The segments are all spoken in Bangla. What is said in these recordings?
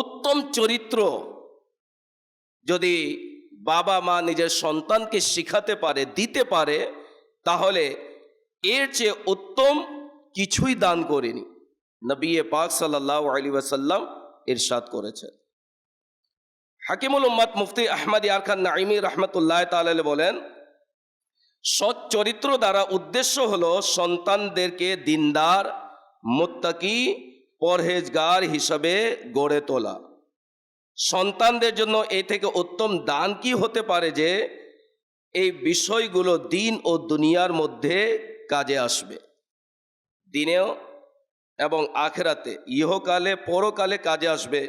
উত্তম চরিত্র। যদি বাবা মা নিজের সন্তানকে শিখাতে পারে, দিতে পারে, তাহলে এর চেয়ে উত্তম কিছুই দান করেনি। নবী পাক সাল্লাহ আলী ওয়াসাল্লাম ইরশাদ করেছেন। হাকিমুল উম্মাদ মুফতি আহমদ ইয়ার খান নাইমি রহমতুল্লাহ তাআলা বলেন, সৎ চরিত্র দ্বারা উদ্দেশ্য হলো সন্তানদেরকে দিনদার, মোত্তাকি পরহেজগার হিসাবে গড়ে তোলা। সন্তানদের জন্য এ থেকে উত্তম দান কি হতে পারে যে, এই বিষয়গুলো দিন ও দুনিয়ার মধ্যে কাজে আসবে। দিনেও এবং আখেরাতে, ইহকালে, পরকালে কাজে আসবে।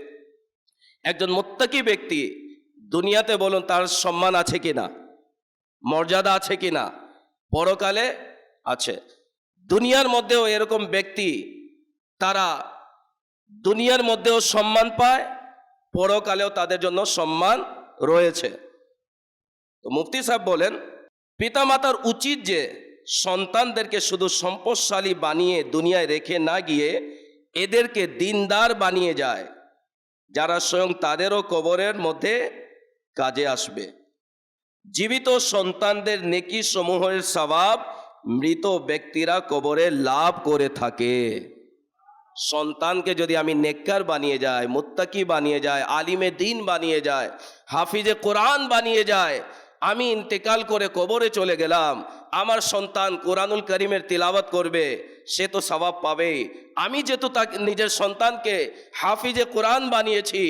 একজন মোত্তাকি ব্যক্তি দুনিয়াতে বলুন তার সম্মান আছে কিনা, মর্যাদা আছে কিনা, পরকালে আছে। দুনিয়ার মধ্যেও এরকম ব্যক্তি তারা দুনিয়ার মধ্যেও সম্মান পায়, পরকালেও তাদের জন্য সম্মান রয়েছে। তো মুফতি সাহেব বলেন, পিতামাতার উচিত যে সন্তানদেরকে শুধু সম্পদশালী বানিয়ে দুনিয়ায় রেখে না গিয়ে এদেরকে দিনদার বানিয়ে যায়, যারা স্বয়ং তাদেরও কবরের মধ্যে কাজে আসবে। জীবিত সন্তানদের নেকি সমূহের স্বভাব মৃত ব্যক্তিরা কবরে লাভ করে থাকে। সন্তানকে যদি আমি নেককার বানিয়ে যায় মোত্তাকি বানিয়ে যায় আলিমে দিন বানিয়ে যায় হাফিজে কোরআন বানিয়ে যায় আমি ইন্তেকাল করে কবরে চলে গেলাম আমার সন্তান কোরআনুল করিমের তিলাওয়াত করবে, সে তো স্বভাব পাবেই। আমি যেহেতু তাকে, নিজের সন্তানকে হাফিজে কোরআন বানিয়েছি,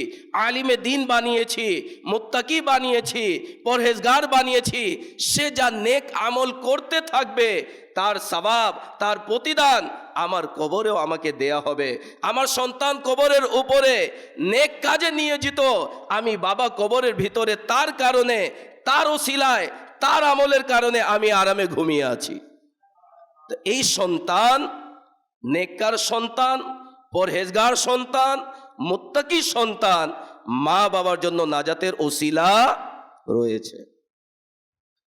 আলিমে দিন বানিয়েছি, মুত্তাকি বানিয়েছি, পরহেজগার বানিয়েছি, সে যা নেক আমল করতে থাকবে, তার স্বভাব তার প্রতিদান আমার কবরেও আমাকে দেয়া হবে। আমার সন্তান কবরের উপরে নেক কাজে নিয়োজিত, আমি বাবা কবরের ভিতরে তার কারণে, তার ওসিলায় তার আমলের কারণে আমি আরামে ঘুমিয়ে আছি। এই সন্তান, নেককার সন্তান, পরহেজগার সন্তান, মুত্তাকি সন্তান মা বাবার জন্য নাজাতের ওসিলা রয়েছে।